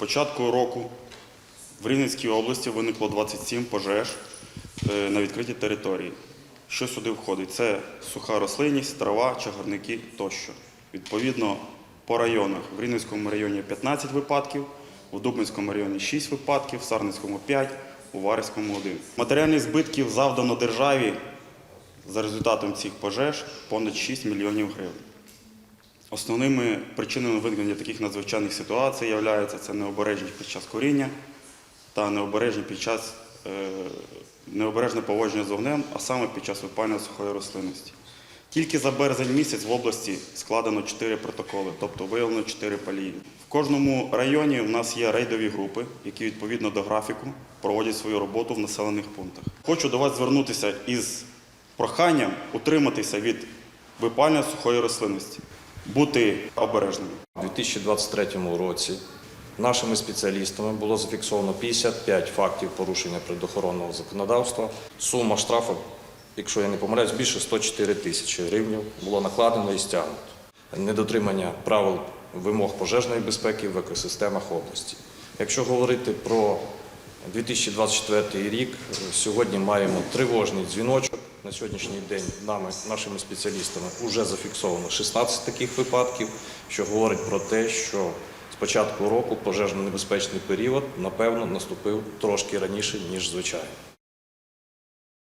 початку року в Рівненській області виникло 27 пожеж е, на відкритій території. Що сюди входить? Це суха рослинність, трава, чагарники тощо. Відповідно, по районах в Рівненському районі 15 випадків, в Дубинському районі 6 випадків, в Сарненському 5, у Варському 1. Матеріальних збитків завдано державі за результатом цих пожеж понад 6 мільйонів гривень. Основними причинами виникнення таких надзвичайних ситуацій являються це необережність під час коріння та необережність під час е, необережне поводження з вогнем, а саме під час випалення сухої рослинності. Тільки за березень місяць в області складено 4 протоколи, тобто виявлено 4 палії. В кожному районі у нас є рейдові групи, які відповідно до графіку проводять свою роботу в населених пунктах. Хочу до вас звернутися із проханням утриматися від випалення сухої рослинності, бути обережними. У 2023 році нашими спеціалістами було зафіксовано 55 фактів порушення природоохоронного законодавства. Сума штрафу, якщо я не помиляюсь, більше 104 тисячі гривень було накладено і стягнуто. Недотримання правил вимог пожежної безпеки в екосистемах області. Якщо говорити про 2024 рік, сьогодні маємо тривожний дзвіночок. На сьогоднішній день нами, нашими спеціалістами вже зафіксовано 16 таких випадків, що говорить про те, що з початку року пожежно-небезпечний період, напевно, наступив трошки раніше, ніж звичайно.